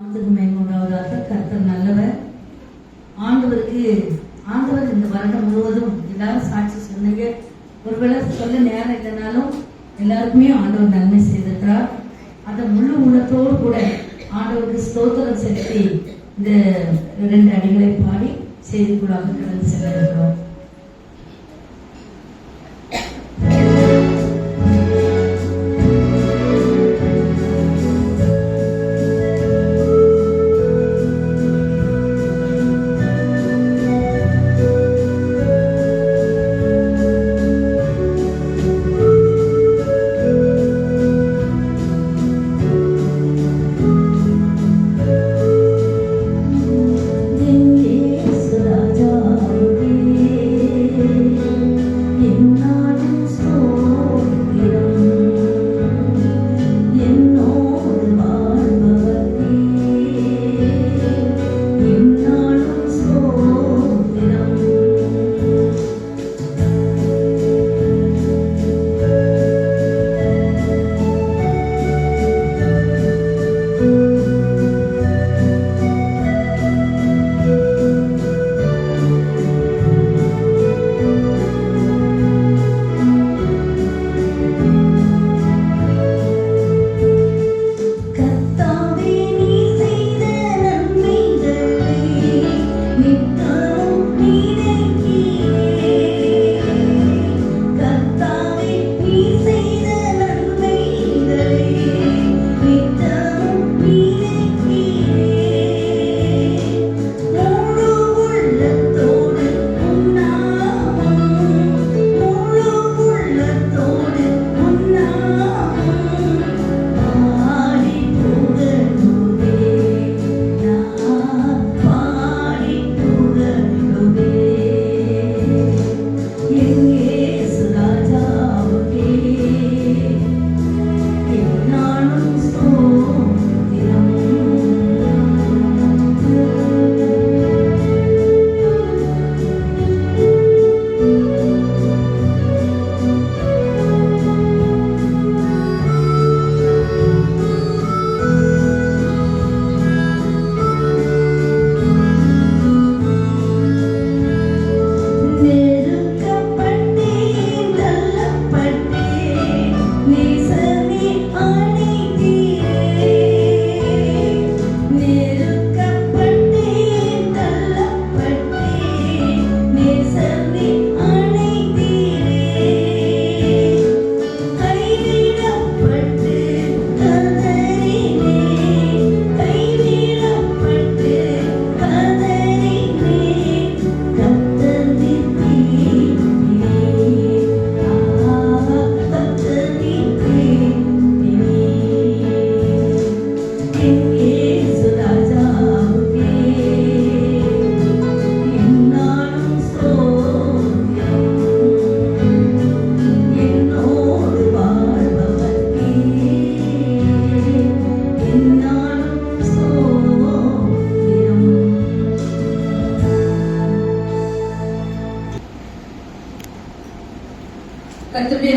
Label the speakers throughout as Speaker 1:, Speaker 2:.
Speaker 1: நாமத்துக்கு மேம்படாவதாக கர்த்தர் நல்லவர். ஆண்டவருக்கு ஆண்டவர் இந்த வருடம் முழுவதும் எல்லாரும் சாட்சி சொன்னீங்க ஒருவேளை சொல்ல நேரம் இல்லைனாலும் எல்லாருக்குமே ஆண்டவர் நன்மை செய்திருக்கிறார். அதை முழு உள்ளத்தோடு கூட ஆண்டவருக்கு ஸ்தோத்திரம் செலுத்தி இந்த ரெண்டு அடிகளை பாடி செய்திக்குள்ளாக கடந்து செல்ல இருக்கிறோம்.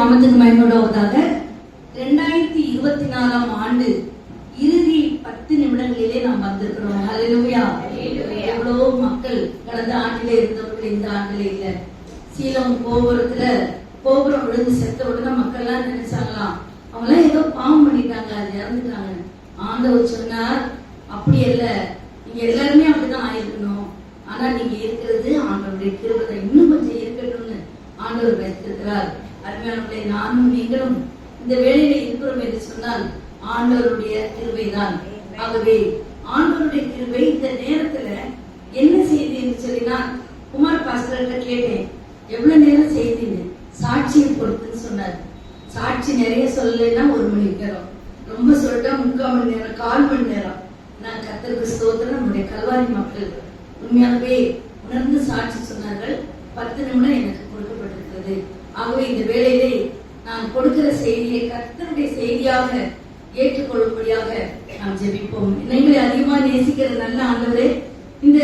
Speaker 1: நாமத்துக்கு மயமோடுவதாக ரெண்டாயிரத்தி இருபத்தி நாலாம் ஆண்டு இறுதி பத்து நிமிடங்களிலே நாம் வந்திருக்கிறோம். ஹalleluya. எவ்வளவோ மக்கள் கடந்த ஆண்டிலே இருந்தவர்கள் இந்த ஆண்டிலே இல்ல. சீலம் கோபுரத்துல கோபுரம் விழுந்து செத்த உடனே மக்கள் எல்லாம் நினைச்சாங்களாம். அவங்க எல்லாம் ஏதோ பாவம் பண்ணிட்டாங்க அது இறந்துட்டாங்க ஆண்டவர் சொன்னார் அப்படி அல்ல நீங்க எல்லாருமே அப்படிதான் ஆயிருக்கணும் ஆனா நீங்க இருக்கிறது ஆண்டவருடைய கிருபதை இன்னும் கொஞ்சம் இருக்கட்டும்னு ஆண்டவர் வைத்திருக்கிறார் நானும் நீங்களும் இந்த வேலையில இருக்கிறோம் என்று சொன்னால் ஆண்டவருடைய கிருபைதான். ஆகவே ஆண்டவருடைய கிருபை இந்த நேரத்துல என்ன செய்தி என்று சொல்லி நான் குமார் பாஸ்டர்கிட்ட கேட்டேன். எவ்வளவு நேரம் செய்தீங்க? சாட்சியை பொறுத்துன்னு சொன்னார். சாட்சி நிறைய சொல்லலைன்னா ஒரு மணி நேரம். ரொம்ப சொல்லிட்டா முக்கால் மணி நேரம் கால் மணி நேரம். நான் கத்தருக்கு ஸ்தோத்திரம். நம்முடைய கல்வாரி மக்கள் உண்மையாகவே உணர்ந்து சாட்சி சொன்னார்கள். பத்து நிமிடம் எனக்கு கொடுக்கப்பட்டிருக்கிறது. ஆகவே இந்த வேளையிலே நான் கொடுக்கிற செய்தியை கர்த்தருடைய செய்தியாக ஏற்றுக்கொள்ளும்படியாக நாம் ஜெபிப்போம். எங்களை அதிகமாக நேசிக்கிற நல்ல ஆண்டவரே இந்த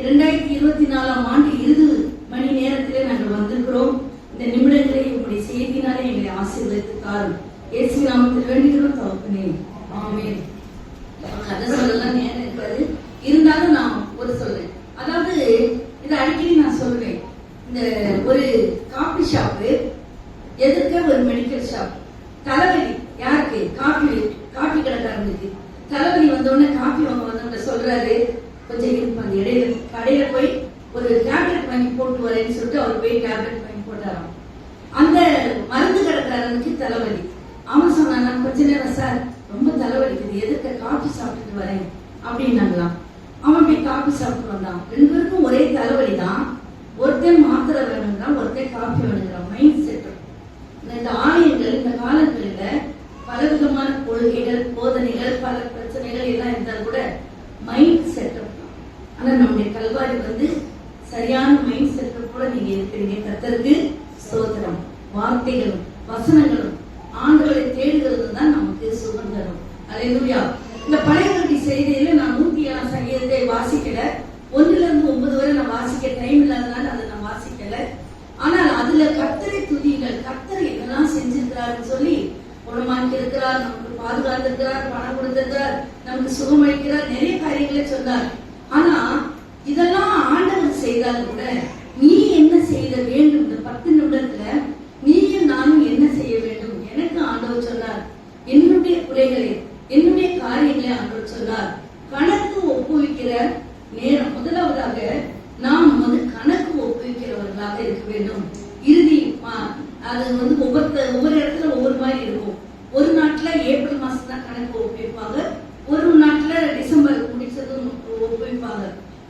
Speaker 1: இரண்டாயிரத்தி இருபத்தி நாலாம் ஆண்டு இறுதி மணி நேரத்திலே நாங்கள் வந்திருக்கிறோம். இந்த நிமிடங்களை உங்களுடைய செய்தினாலே எங்களை ஆசீர்வதித்து தாரும் இயேசு நாமத்தில் வேண்டுகிறோம் தகப்பனே ஆமே கதை சொல்லலாம் நேரம் காஃபி வாங்க வந்தவங்க சொல்றாரு கொஞ்சம் இருப்பாங்க இடையில கடையில போய் ஒரு டேப்லெட் வாங்கி போட்டு வரேன்னு சொல்லிட்டு அவர் போய் டேப்லெட் வாங்கி போட்டாராம் அந்த மருந்து கடைக்காரனுக்கு தலைவலி அவன் கொஞ்ச நேரம் சார் ரொம்ப தலைவலிக்குது. எதுக்கு காஃபி சாப்பிட்டுட்டு வரேன்? அப்படின்னாங்களாம் அவன் போய் காஃபி சாப்பிட்டு வந்தான். ரெண்டு பேருக்கும் ஒரே தலைவலி தான் ஒருத்தன் மாத்திரை வேணுங்கிறான் ஒருத்தன் காஃபி வேணுங்கிறான். மைண்ட் செட் இந்த ஆலயங்கள் இந்த காலங்களில் பல விதமான கொள்கைகள் போதனைகள் பல பிரச்சனைகள் எல்லாம் இருந்தால் கூட மைண்ட் செட்டப் தான் ஆனா நம்முடைய கல்வாரி வந்து சரியான மைண்ட் செட்டப் கூட நீங்க இருக்கிறீங்க. கத்தருக்கு சோதனம் வார்த்தைகளும் வசனங்களும் ஆண்களை தேடுகிறது தான் நமக்கு சுகம் தரும் இந்த பழைய செய்தியில நான் நூத்தி ஏழாம் சங்கீதத்தை வாசிக்கல. ஒண்ணுல இருந்து ஒன்பது வரை நான் வாசிக்க டைம் இல்லாதனால அதை நான் வாசிக்கல. ஆனால் அதுல கத்தரை துதிகள் கத்தரை என்னெல்லாம் செஞ்சிருக்கிறாருன்னு சொல்லி குணமாக்கி இருக்கிறார் நமக்கு பாதுகாத்திருக்கிறார் பணம் கொடுத்திருக்கிறார் நமக்கு சுகமளிக்கிறார் நிறைய காரியங்களை சொன்னார். ஆனா இதெல்லாம் ஆண்டவர் செய்தால் கூட நீ என்ன செய்த வேண்டும்? இந்த பத்து நிமிடம் நீயும் நானும் என்ன செய்ய வேண்டும் எனக்கு ஆண்டவர் சொன்னார் என்னுடைய குறைகளை என்னுடைய காரியங்களை ஆண்டவர் சொன்னார் கணக்கு ஒப்புவிக்கிற நேரம் முதலாவதாக நாம் வந்து கணக்கு ஒப்புவிக்கிறவர்களாக இருக்க வேண்டும் இறுதி மா- அது வந்து ஒவ்வொரு ஒவ்வொரு இடத்துல ஒவ்வொரு மாதிரி இருக்கும் ஒரு நாட்டுல ஏப்ரல் மாசம் தான் கணக்கு ஒப்புவிப்பாங்க ஒரு நாட்டுல டிசம்பர் முடிச்சதும் ஒப்புவிப்பாங்க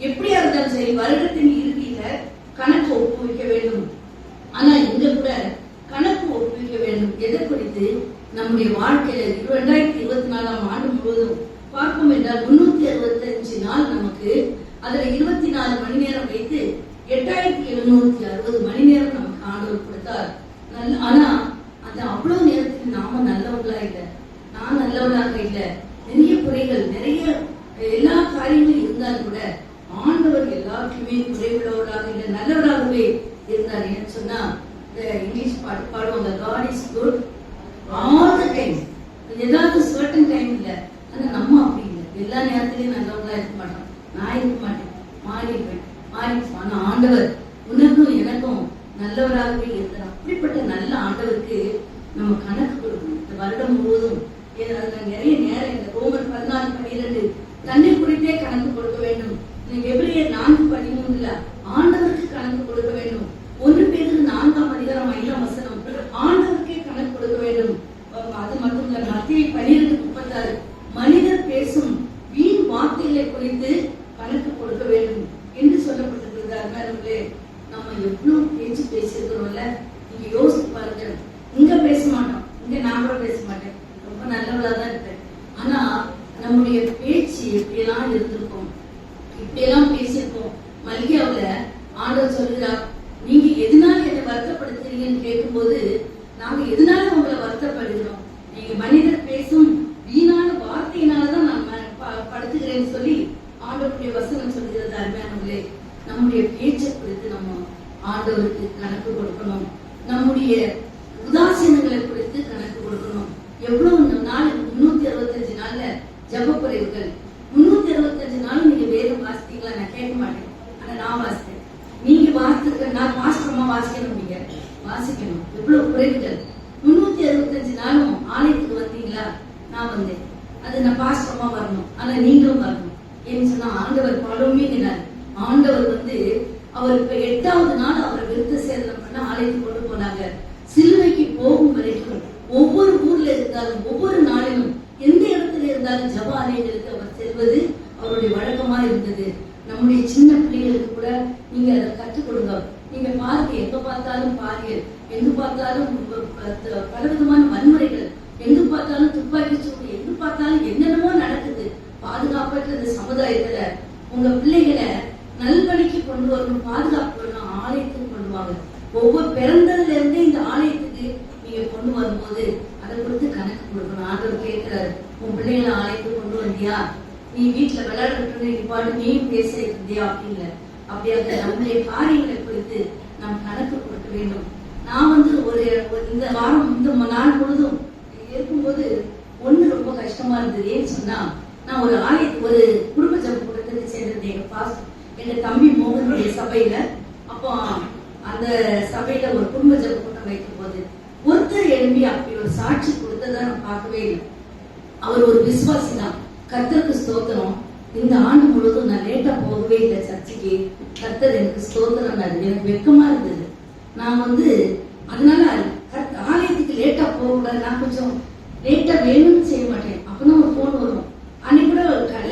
Speaker 1: எப்படியா இருந்தாலும் சரி வருடத்தின் இறுதியில கணக்கு ஒப்புவிக்க வேண்டும். ஆனா இங்க கூட கணக்கு ஒப்புவிக்க வேண்டும். எதை குறித்து? நம்முடைய வாழ்க்கையில இரண்டாயிரத்தி இருபத்தி நாலாம் ஆண்டு முழுவதும் பார்ப்போம் என்றால் முன்னூத்தி அறுபத்தஞ்சு நாள் நமக்கு அதுல இருபத்தி நாலு மணி நேரம் வைத்து எட்டாயிரத்தி எழுநூத்தி அறுபது மணி நேரம் நமக்கு ஆண்டவர் கொடுத்தார். ஆனா அந்த அவ்வளவு நேரத்துக்கு நாம நல்லவங்களா இல்ல நான் நல்லவனாக இல்ல நிறைய குறைகள் நிறைய எல்லா காரியங்களும் இருந்தாலும் கூட ஆண்டவர் எல்லாருக்குமே குறைவுள்ளவராக இல்ல நல்லவராகவே இருந்தார் ஏன்னு சொன்னா இந்த இங்கிலீஷ் பாட்டு பாடுவாங்க God is good all the time ஏதாவது சர்டன் டைம் இல்ல ஆனா நம்ம அப்படி இல்லை எல்லா நேரத்திலயும் நல்லவங்களா இருக்க மாட்டோம் நான் இருக்க மாட்டேன் மாறிடுவேன் மாறி ஆனா ஆண்டவர் உனக்கும் எனக்கும் நல்லவராகவே இருந்தார். அப்படிப்பட்ட நல்ல ஆண்டவருக்கு நம்ம கணக்கு கொடுக்கணும். இந்த வருடம் முழுவதும் ஏன்னா நிறைய நேரம் இந்த ரோமர் பதினாலு பன்னிரெண்டு தன்னை குறித்தே கணக்கு கொடுக்க வேண்டும். இந்த நான்கு பதிமூணுல ஆண்டவருக்கு கணக்கு கொடுக்க வேண்டும். ஒன்று பேருக்கு நான்காம் அதிகாரம் ஐந்தாம் வசனம். ஆண்டவருக்கே கணக்கு கொடுக்க வேண்டும். அது மட்டும் இல்ல மத்திய பனிரெண்டு முப்பத்தாறு. மனிதர் பேசும் வீண் வார்த்தைகளை குறித்து கணக்கு கொடுக்க வேண்டும் என்று சொல்லப்பட்டிருக்கிறது அருமையானவர்களே நம்ம எவ்வளவு பேச்சு பேசியிருக்கிறோம்ல நீங்க யோசிச்சு பாருங்க இங்க பேச மாட்டோம் இங்க நான் கூட பேச மாட்டேன் ரொம்ப நல்லவளா தான் இருப்பேன் ஆனா நம்முடைய பேச்சு எப்படியெல்லாம் இருந்திருக்கும் இப்படியெல்லாம் பேசியிருக்கோம் மல்கியாவுல ஆண்டவர் சொல்கிறார் நீங்க எதனால என்னை வருத்தப்படுத்துறீங்கன்னு கேட்கும்போது நாங்க எதனால உங்களை வருத்தப்படுகிறோம்? நீங்க மனிதர் பேசும் வீணான வார்த்தையினாலதான் நான் ப- படுத்துகிறேன்னு சொல்லி ஆண்டவருடைய வசனம் சொல்கிறது அருமையானவர்களே நம்முடைய பேச்சை குறித்து நம்ம ஆண்டவருக்கு கணக்கு கொடுக்கணும். நம்முடைய உதாசீனங்களை குறித்து கணக்கு கொடுக்கணும். எவ்வளவு நாள் முன்னூத்தி அறுபத்தஞ்சு நாள்ல ஜபக்குறைவுகள். முன்னூத்தி அறுபத்தஞ்சு நாள் நீங்க வேதம் வாசித்தீங்களா நான் கேட்க மாட்டேன். ஆனா நான் வாசித்தேன் நீங்க வாசிக்க நான் மாஸ்டரமா வாசிக்கணும். வாசிக்கணும். எவ்வளவு குறைவுகள்? முன்னூத்தி அறுபத்தஞ்சு நாளும் ஆலயத்துக்கு வந்தீங்களா? நான் வந்தேன். அது நான் பாஸ்டரமா வரணும்? ஆனா நீங்களும் வரணும். ஏன்னு சொன்னா ஆண்டவர் பலவுமேங்கிறார் ஆண்டவர் வந்து அவர் இப்ப எட்டாவது நாள் அவரை விருத்த சேதனம் பண்ண ஆலயத்துக்கு கொண்டு போனாங்க. சிலுவைக்கு போகும் வரைக்கும் ஒவ்வொரு ஊர்ல இருந்தாலும் ஒவ்வொரு நாளிலும் எந்த இடத்துல இருந்தாலும் ஜப ஆலயங்களுக்கு அவர் செல்வது அவருடைய வழக்கமா இருந்தது. நம்முடைய சின்ன பிள்ளைகளுக்கு கூட நீங்க அதை எங்க பார்த்தாலும் பாலியல் எங்கு பார்த்தாலும் பல விதமான வன்முறைகள் எங்கு பார்த்தாலும் துப்பாக்கி சூடு எங்கு பார்த்தாலும் என்னென்னமோ நடக்குது. பாதுகாப்பற்ற இந்த சமுதாயத்துல. உங்க பிள்ளைகளை நல்வழிக்கு கொண்டு வரணும் பாதுகாப்பு வரணும் ஆலயத்துக்கு கொண்டு வாங்க. ஒவ்வொரு பிறந்ததுல இருந்தே இந்த ஆலயத்துக்கு நீங்க கொண்டு வரும்போது அதை கொடுத்து கணக்கு கொடுக்கணும். ஆண்டவர் கேட்கிறாரு உன் பிள்ளைகளை ஆலயத்துக்கு கொண்டு வந்தியா? நீ வீட்டுல விளையாடுறது நீ பாட்டு நீ பேச இருந்தியா? அப்படின்னு. அப்படியாக நம்முடைய காரியங்களை குறித்து நாம் கணக்கு கொடுக்க வேண்டும். நான் வந்து ஒரு இந்த வாரம் இந்த நாள் முழுதும் இருக்கும்போது ஒண்ணு ரொம்ப கஷ்டமா இருந்தது. ஏன்னு சொன்னா நான் ஒரு ஆலய ஒரு குடும்ப ஜப கூட்டத்துக்கு சேர்ந்திருந்தேன். எங்க பாஸ் எங்க தம்பி மோகனுடைய சபையில. அப்போ அந்த சபையில ஒரு குடும்ப ஜப கூட்டம் வைக்கும் போது ஒருத்தர் எழும்பி அப்படி ஒரு சாட்சி கொடுத்ததை நான் பார்க்கவே இல்லை. அவர் ஒரு விசுவாசி தான் கர்த்தருக்கு ஸ்தோத்திரம். இந்த ஆண்டு முழுவதும் நான் லேட்டா போகவே இல்லை சர்ச்சைக்கு. கர்த்தர் எனக்கு ஸ்தோத்திரம் எனக்கு வெக்கமா இருந்தது. நான் வந்து அதனால ஆலயத்துக்கு லேட்டா போகக்கூடாது. நான் கொஞ்சம் லேட்டா வேணும்னு செய்ய மாட்டேன். அப்பதான் ஒரு ஃபோன் வரும். அன்னைக்கு கூட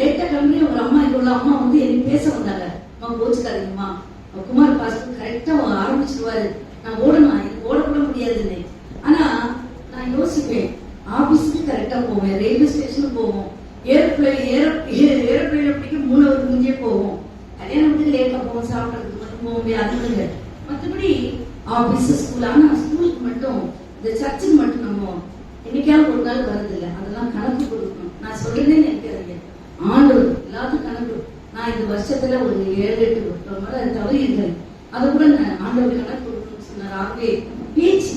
Speaker 1: லேட்டா கிளம்பி ஒரு அம்மா இங்க உள்ள அம்மா வந்து எனக்கு பேச வந்தாங்க. அம்மா கோச்சுக்காதீங்கம்மா. குமார் பாஸ்டர் கரெக்டா ஆரம்பிச்சிருவாரு நான் ஓடணும் எனக்கு ஓடக்கூட முடியாதுன்னு ஆனா நான் யோசிப்பேன் ஆபீஸ்க்கு கரெக்டா போவேன் ரயில்வே ஸ்டேஷனுக்கு போவோம் ஏரோப்ளேன் ஏரோ ஏரோப்ளேன்ல பிடிக்க மூணு ஹவர் முன்னே போவோம் கல்யாணம் விட்டு லேட்டா போவோம் சாப்பிட்றதுக்கு மட்டும் போக முடியாது அதுங்க மற்றபடி ஆபீஸ் ஸ்கூல் ஆனா ஸ்கூலுக்கு மட்டும் இந்த சர்ச்சுக்கு மட்டும் நம்ம என்னைக்காவது ஒரு நாள் வருதில்ல அதெல்லாம் கணக்கு கொடுக்கணும். நான் சொல்றதே நினைக்காதீங்க. ஆண்டவர் எல்லாத்துக்கும் கணக்கு நான் இந்த வருஷத்துல ஒரு ஏழு எட்டு வருஷம் மேல தவறி இருக்கேன் அதை கூட நான் ஆண்டவர் கணக்கு கொடுக்கணும்னு சொன்னார். ஆகவே பேச்சு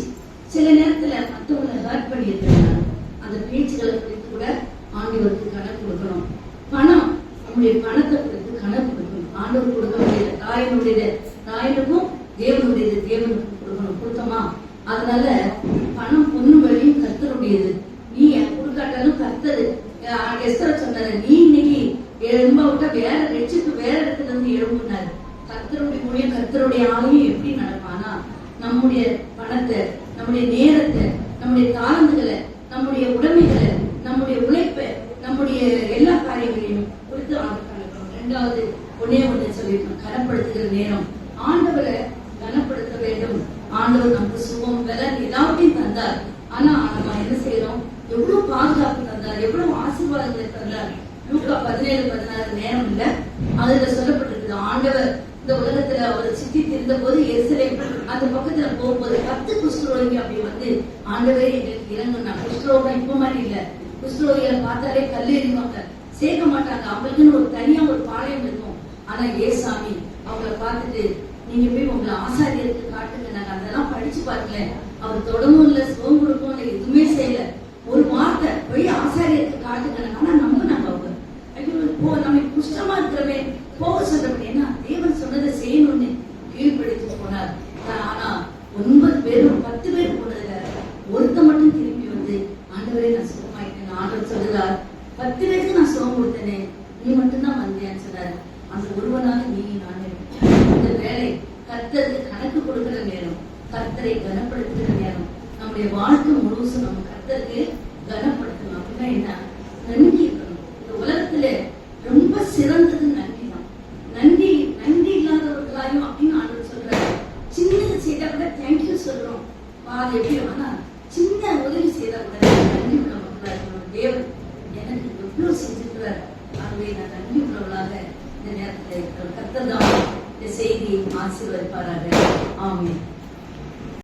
Speaker 1: சில நேரத்துல மத்தவங்களை ஹர்ட் பண்ணியிருக்கிறாங்க அந்த பேச்சுகளை குறித்து கூட ஆண்டவருக்கு கணக்கு கொடுக்கணும். பணம் நம்முடைய பணத்தை குறித்து கணக்கு கொடுக்கணும். ஆண்டவர் கொடுக்க முடியல தாயினுடைய தாயினுக்கும் தேவனுடைய தேவனுக்கும் அதனால பணம் பொண்ணு வழியும் கத்தருடையது நீ கொடுக்காட்டாலும் கர்த்தரு அஹ் சொன்னாரு நீ இன்னைக்கு எழும்ப விட்டா வேற ரெட்சிப்பு வேற இடத்துல இருந்து எழும்புனாரு. கர்த்தருடைய மொழியும் கர்த்தருடைய ஆலயம் எப்படி நடப்பானா நம்முடைய பணத்தை நம்முடைய நேரத்தை நம்முடைய தாளந்துகளை நம்முடைய உடைமைகளை நம்முடைய உழைப்பை நம்முடைய எல்லா காரியங்களையும் குறித்து ஆண்டு கணக்கணும் ரெண்டாவது ஒன்னே ஒண்ணு சொல்லியிருக்கோம் கனப்படுத்துகிற நேரம் ஆண்டவரை கனப்படுத்த வேண்டும் ஆண்டவர் நமக்கு சுகம் பலன் எல்லாத்தையும் தந்தார் ஆனா நம்ம என்ன செய்யறோம் எவ்வளவு பாதுகாப்பு தந்தார் எவ்வளவு ஆசீர்வாதங்களை தந்தார் லூக்கா பதினேழு பதினாறு நேரம் இல்ல அதுல சொல்லப்பட்டிருக்குது ஆண்டவர் இந்த உலகத்துல அவர் சுத்தி திரிந்த போது எருசலேம் அந்த ஒன்பது பத்து குஷ்டரோகி அப்படி வந்து ஆண்டவரே எங்களுக்கு இறங்குனா குஷ்டரோகம் இப்ப மாதிரி இல்ல. குஷ்டரோகிகளை பார்த்தாலே கல் எறிவாங்க சேர்க்க மாட்டாங்க. அவங்களுக்குன்னு ஒரு தனியா ஒரு பாளையம் இருக்கும். ஆனா ஏசாமி அவங்கள பார்த்துட்டு நீங்க போய் உங்களை ஆசாரியருக்கு காட்டுங்க. நாங்க அதெல்லாம் படிச்சு பார்க்கல. அவர் தொடமும் இல்ல சுகம் கொடுக்கும் இல்ல எதுவுமே செய்யல. ஒரு வார்த்தை போய் ஆசாரியருக்கு காட்டுங்க. ஆனா நம்பினாங்க அவங்க ஐயோ நம்ம குஷ்டமா இருக்கிறவே போக சொல்றோம் ஏன்னா